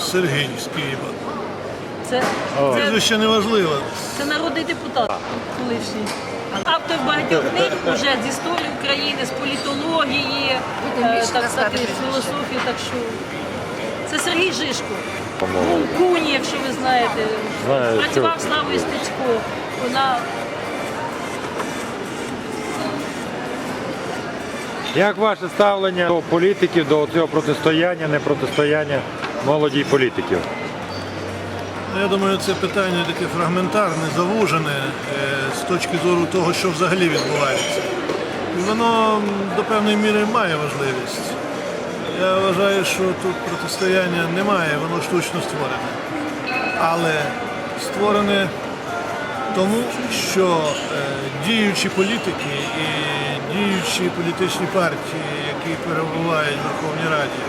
Сергій з Києва. Це, це, Прізвище не важливо. це народний депутат колишній. Автор багатьох книг уже з історії України, з політології, е, так сказати, з філософії. Так що це Сергій Жишко. Був Куні, якщо ви знаєте. Знаю, Працював з Славою Стецько. Вона Як ваше ставлення до політиків, до цього протистояння, не протистояння молоді й політиків? Я думаю, це питання таке фрагментарне, завужене е, з точки зору того, що взагалі відбувається. І воно до певної міри має важливість. Я вважаю, що тут протистояння немає, воно штучно створене. Але створене тому, що е, діючі політики і діючі політичні партії, які перебувають в Верховній Раді,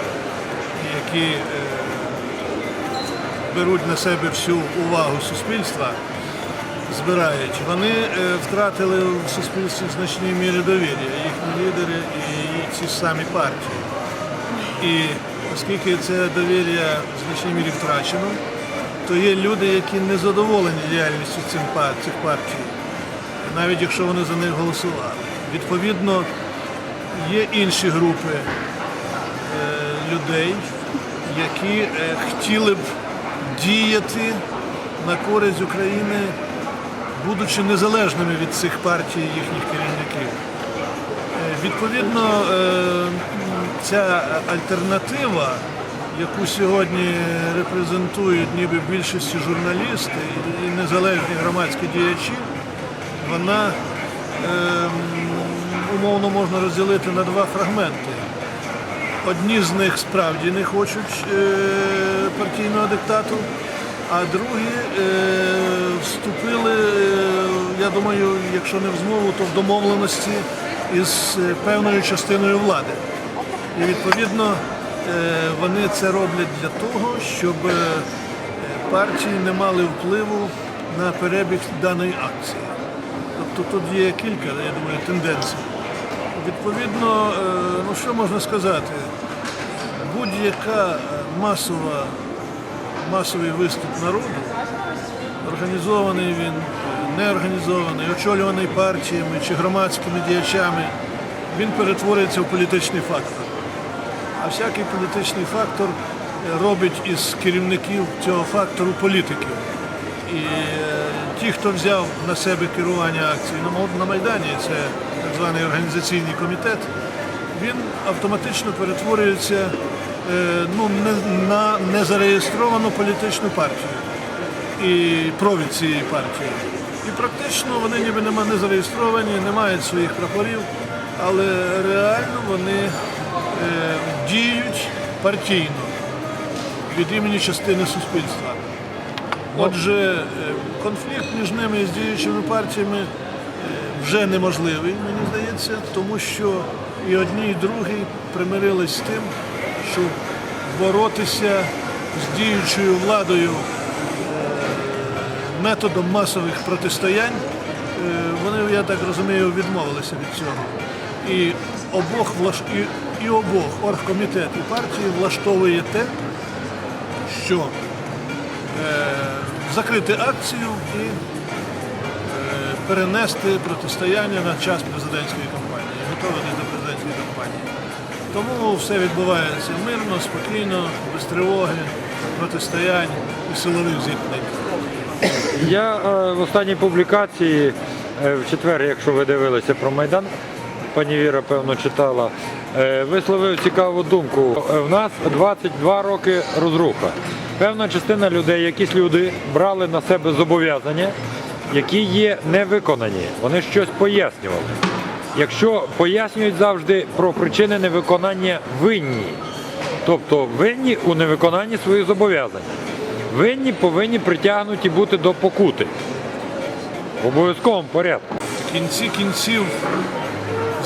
які е, беруть на себе всю увагу суспільства, збирають, вони е, втратили в суспільстві в значній мірі довір'я, їхні лідери і ці самі партії. І оскільки це довір'я в значній мірі втрачено, то є люди, які не задоволені діяльністю цих партій, навіть якщо вони за них голосували. Відповідно, є інші групи е, людей, які е, хотіли б діяти на користь України, будучи незалежними від цих партій і їхніх керівників. Е, Відповідно, е, ця альтернатива, яку сьогодні репрезентують ніби більшості журналісти і незалежні громадські діячі, вона е, умовно можна розділити на два фрагменти. Одні з них справді не хочуть е, партійного диктату, а другі е, вступили, е, я думаю, якщо не в змову, то в домовленості із певною частиною влади. І відповідно вони це роблять для того, щоб партії не мали впливу на перебіг даної акції. Тобто тут є кілька, я думаю, тенденцій. Відповідно, е, ну що можна сказати? Будь-яка е, масова, масовий виступ народу, організований він, неорганізований, очолюваний партіями чи громадськими діячами, він перетворюється в політичний фактор. А всякий політичний фактор е, робить із керівників цього фактору політиків. І ті, хто взяв на себе керування акцією на Майдані, це званий організаційний комітет, він автоматично перетворюється е, ну, на незареєстровану політичну партію і провід цієї партії. І практично вони ніби нема не зареєстровані, не мають своїх прапорів, але реально вони е, діють партійно від імені частини суспільства. Отже, е, конфлікт між ними і з діючими партіями вже неможливий, мені здається, тому що і одні, і другі примирились з тим, щоб боротися з діючою владою е, методом масових протистоянь. Е, Вони, я так розумію, відмовилися від цього. І обох і, і обох оргкомітет і партії влаштовує те, що е, закрити акцію і перенести протистояння на час президентської кампанії, готуватись до президентської кампанії. Тому все відбувається мирно, спокійно, без тривоги, протистоянь і силових зіткнень. Я е, в останній публікації е, в четвер, якщо ви дивилися про Майдан, пані Віра, певно, читала, е, висловив цікаву думку. Е, В нас 22 роки розруха. Певна частина людей, якісь люди брали на себе зобов'язання, які є невиконані. Вони щось пояснювали. Якщо пояснюють завжди про причини невиконання винні, тобто винні у невиконанні своїх зобов'язань. Винні повинні притягнуті бути до покути в обов'язковому порядку. В кінці кінців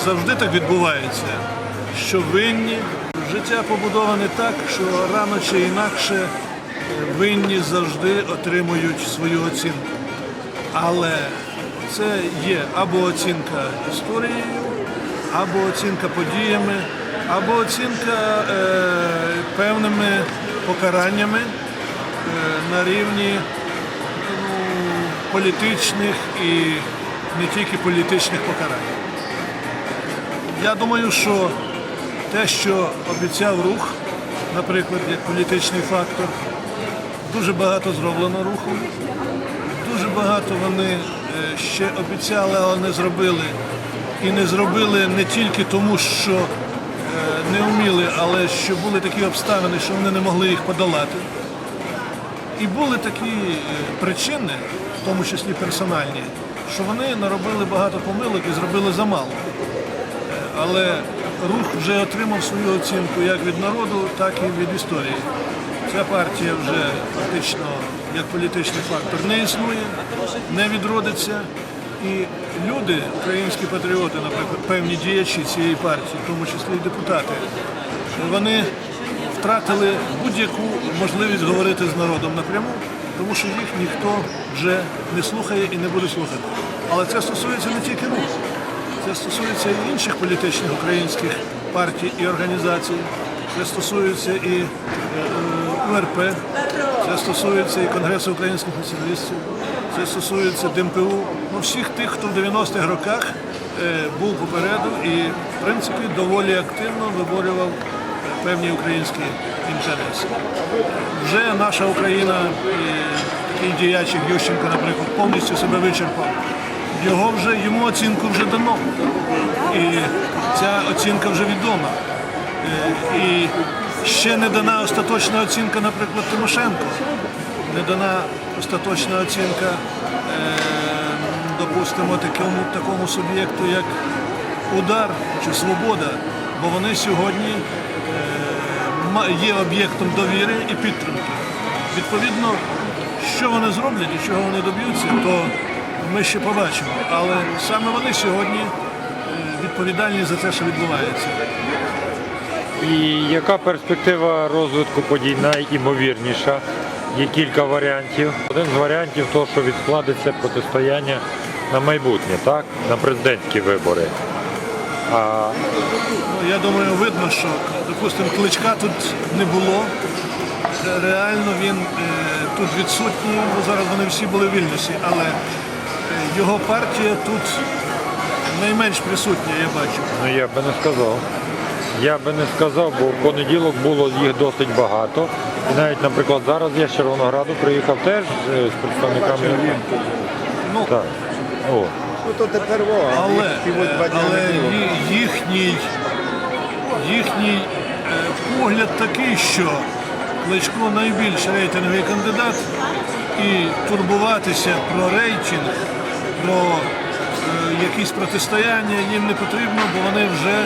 завжди так відбувається, що винні. Життя побудоване так, що рано чи інакше е, винні завжди отримують свою оцінку. Але це є або оцінка історією, або оцінка подіями, або оцінка е, певними покараннями е, на рівні ну, політичних і не тільки політичних покарань. Я думаю, що те, що обіцяв рух, наприклад, як політичний фактор, дуже багато зроблено руху. Багато вони е, ще обіцяли, але не зробили. І не зробили не тільки тому, що е, не вміли, але що були такі обставини, що вони не могли їх подолати. І були такі е, причини, в тому числі персональні, що вони наробили багато помилок і зробили замало. Але рух вже отримав свою оцінку як від народу, так і від історії. Ця партія вже фактично як політичний фактор не існує, не відродиться. І люди, українські патріоти, наприклад, певні діячі цієї партії, в тому числі і депутати, вони втратили будь-яку можливість говорити з народом напряму, тому що їх ніхто вже не слухає і не буде слухати. Але це стосується не тільки руху. Це стосується і інших політичних українських партій і організацій. Це стосується і е, е, УРП, це стосується і Конгресу українських націоналістів, це стосується ДМПУ, ну всіх тих, хто в 90-х роках е, був попереду і, в принципі, доволі активно виборював е, певні українські інтереси. Вже наша Україна, і такий діяч, Ющенко, наприклад, повністю себе вичерпав. Його вже йому оцінку вже дано. І ця оцінка вже відома. Е, І ще не дана остаточна оцінка, наприклад, Тимошенко. Не дана остаточна оцінка, е, допустимо, такому, такому суб'єкту, як удар чи свобода, бо вони сьогодні е, є об'єктом довіри і підтримки. Відповідно, що вони зроблять і чого вони доб'ються, то ми ще побачимо. Але саме вони сьогодні е, відповідальні за те, що відбувається. І яка перспектива розвитку подій найімовірніша? Є кілька варіантів. Один з варіантів то, що відкладеться протистояння на майбутнє, так? На президентські вибори. А Ну, я думаю, видно, що, допустимо, кличка тут не було. Реально він е, тут відсутній, бо зараз вони всі були в Вільнюсі, але е, його партія тут найменш присутня, я бачу. ну я би не сказав. Я би не сказав, бо в понеділок було їх досить багато. І навіть, наприклад, зараз я з Червонограду приїхав теж е, з представниками. Ну, Так. О. Ну то тепер во, Але, але їхній, їхній е, погляд такий, що Кличко найбільш рейтинговий кандидат і турбуватися про рейтинг, про е, якісь протистояння їм не потрібно, бо вони вже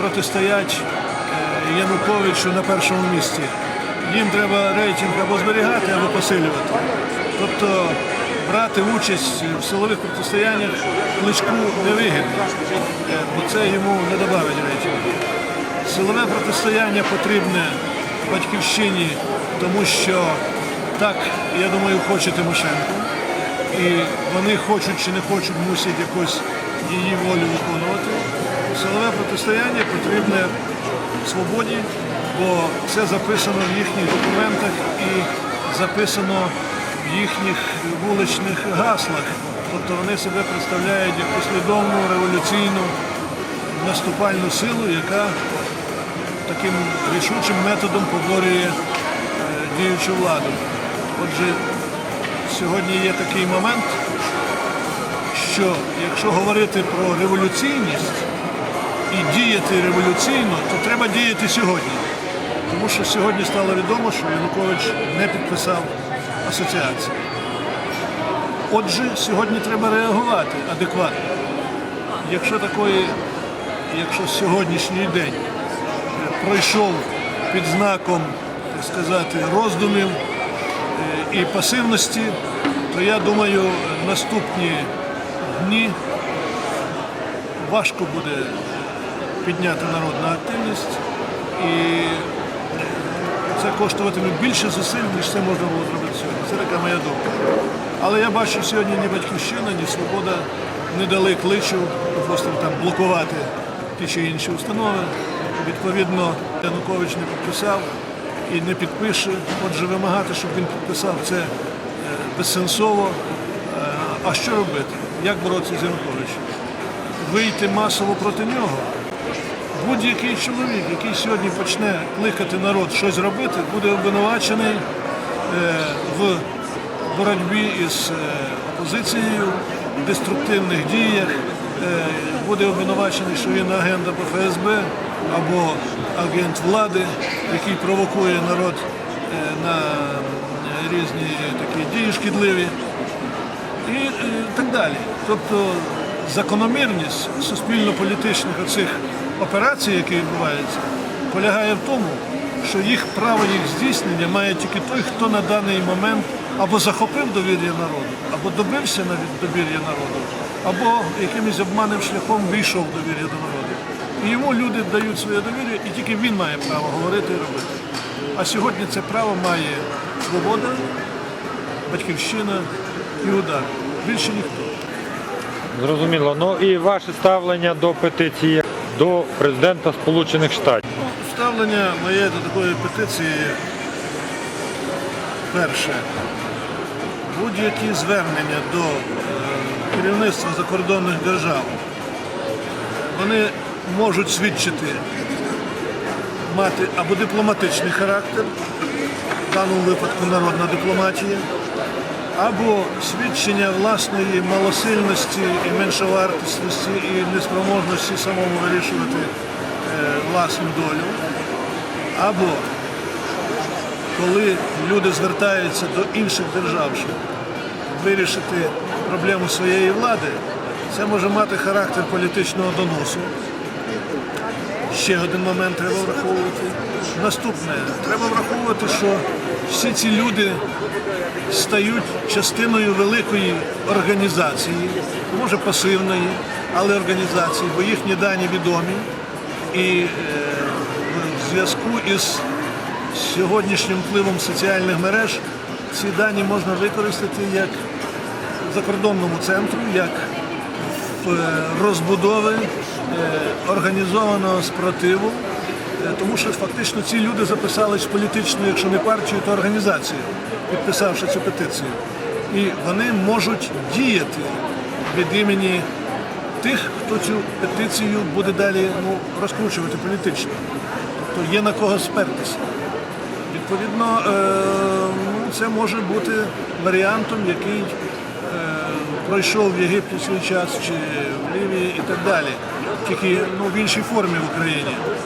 протистоять е, Януковичу на першому місці. Їм треба рейтинг або зберігати, або посилювати. Тобто брати участь в силових протистояннях кличку невигідно, е, бо це йому не додавить рейтингу. Силове протистояння потрібне батьківщині, тому що так, я думаю, хоче Тимошенко. І вони хочуть чи не хочуть, мусять якось її волю виконувати. Силове протистояння потрібне свободі, бо це записано в їхніх документах і записано в їхніх вуличних гаслах. Тобто вони себе представляють як послідовну революційну наступальну силу, яка таким рішучим методом поборює е, діючу владу. Отже, сьогодні є такий момент, що якщо говорити про революційність і діяти революційно, то треба діяти сьогодні. Тому що сьогодні стало відомо, що Янукович не підписав асоціацію. Отже, сьогодні треба реагувати адекватно. Якщо такої, якщо сьогоднішній день пройшов під знаком, так сказати, роздумів е, і пасивності, то я думаю, наступні дні важко буде підняти народну активність і це коштуватиме більше зусиль, ніж це можна було зробити сьогодні. Це така моя думка. Але я бачу сьогодні ні батьківщина, ні свобода не дали кличу, просто там блокувати ті чи інші установи. Відповідно, Янукович не підписав. і не підпише. Отже, вимагати, щоб він підписав це е, безсенсово. Е, А що робити? Як боротися з Януковичем? Вийти масово проти нього. Будь-який чоловік, який сьогодні почне кликати народ щось робити, буде обвинувачений е, в боротьбі із е, опозицією, в деструктивних діях, е, буде обвинувачений, що він агент або ФСБ або агент влади, який провокує народ на різні такі дії шкідливі і так далі. Тобто закономірність суспільно-політичних оцих операцій, які відбуваються, полягає в тому, що їх право їх здійснення має тільки той, хто на даний момент або захопив довір'я народу, або добився довір'я народу, або якимось обманним шляхом вийшов довір'я до народу. І йому люди дають своє довір'я, і тільки він має право говорити і робити. А сьогодні це право має свобода, батьківщина і удар. Більше ніхто. Зрозуміло. Ну і ваше ставлення до петиції до президента Сполучених Штатів. Ставлення моє до такої петиції перше. Будь-які звернення до е, керівництва закордонних держав, вони можуть свідчити мати або дипломатичний характер, в даному випадку народна дипломатія, або свідчення власної малосильності і меншовартісності і неспроможності самому вирішувати е, власну долю, або коли люди звертаються до інших держав, щоб вирішити проблему своєї влади, це може мати характер політичного доносу. Ще один момент треба враховувати. Наступне, треба враховувати, що всі ці люди стають частиною великої організації, може пасивної, але організації, бо їхні дані відомі. І е, в зв'язку із сьогоднішнім впливом соціальних мереж ці дані можна використати як закордонному центру, як в е, розбудови е, організованого спротиву, тому що фактично ці люди записались в політичну, якщо не партію, то організацію, підписавши цю петицію. І вони можуть діяти від імені тих, хто цю петицію буде далі ну, розкручувати політично. Тобто є на кого спертися. Відповідно, е, ну, це може бути варіантом, який е, пройшов в Єгипті свій час чи в Лівії і так далі. Тільки ну, в іншій формі в Україні. Е,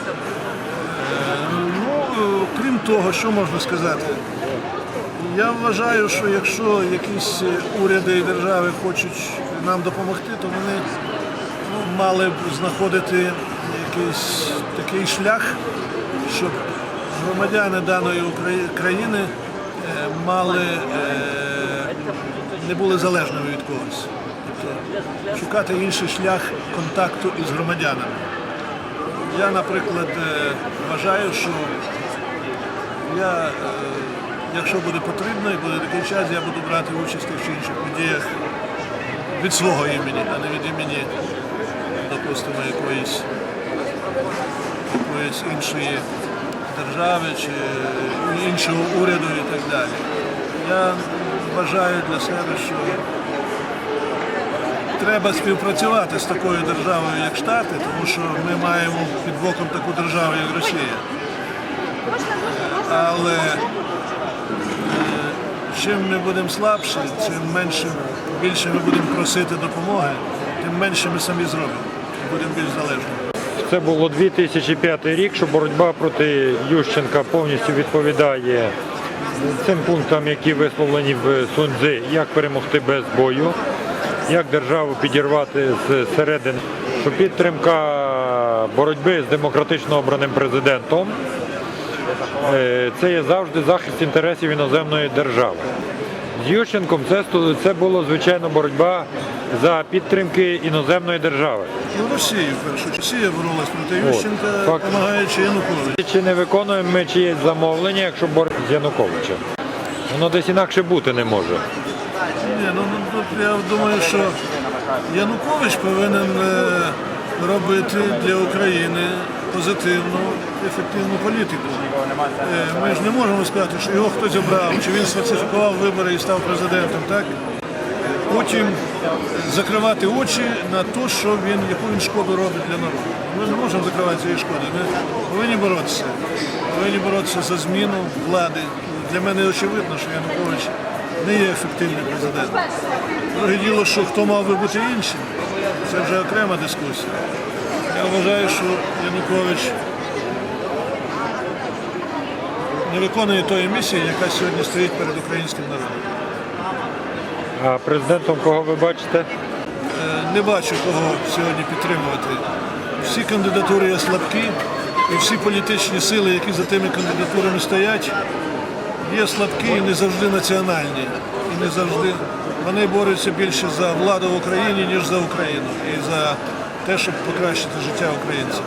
ну, е, крім того, що можна сказати? Я вважаю, що якщо якісь уряди і держави хочуть нам допомогти, то вони ну, мали б знаходити якийсь такий шлях, щоб громадяни даної країни е, мали е, не були залежними від когось. Тобто шукати інший шлях контакту із громадянами. Я, наприклад, е, вважаю, що я, е, якщо буде потрібно і буде такий час, я буду брати участь в чи інших подіях від свого імені, а не від імені, допустимо, якоїсь, якоїсь іншої держави чи іншого уряду і так далі. Я вважаю для себе, що треба співпрацювати з такою державою, як Штати, тому що ми маємо під боком таку державу, як Росія. Але е, чим ми будемо слабші, чим менше, більше ми будемо просити допомоги, тим менше ми самі зробимо. Будемо більш залежними. Це було 2005 рік, що боротьба проти Ющенка повністю відповідає цим пунктам, які висловлені в Суньцзи, як перемогти без бою, як державу підірвати з середини, що підтримка боротьби з демократично обраним президентом це є завжди захист інтересів іноземної держави. З Ющенком це, це було звичайно боротьба за підтримки іноземної держави. Ну, Росію, в першу чергу. Росія боролась проти От, Ющенка, факт. допомагаючи Януковичу. Чи не виконуємо ми чиєсь замовлення, якщо боротися з Януковичем? Воно десь інакше бути не може. Ні, ну, ну тут я думаю, що Янукович повинен е, робити для України позитивну, ефективну політику. Е, Ми ж не можемо сказати, що його хтось обрав, чи він сфальсифікував вибори і став президентом, так? Потім закривати очі на те, що він, яку він шкоду робить для народу. Ми не можемо закривати цієї шкоди. Ми повинні боротися. Повинні боротися за зміну влади. Для мене очевидно, що Янукович не є ефективним президентом. Друге діло, що хто мав би бути іншим, це вже окрема дискусія. Я вважаю, що Янукович не виконує тої місії, яка сьогодні стоїть перед українським народом. А президентом кого ви бачите? Е, Не бачу кого сьогодні підтримувати. Всі кандидатури є слабкі, і всі політичні сили, які за тими кандидатурами стоять, є слабкі і не завжди національні. І не завжди вони борються більше за владу в Україні, ніж за Україну і за те, щоб покращити життя українців.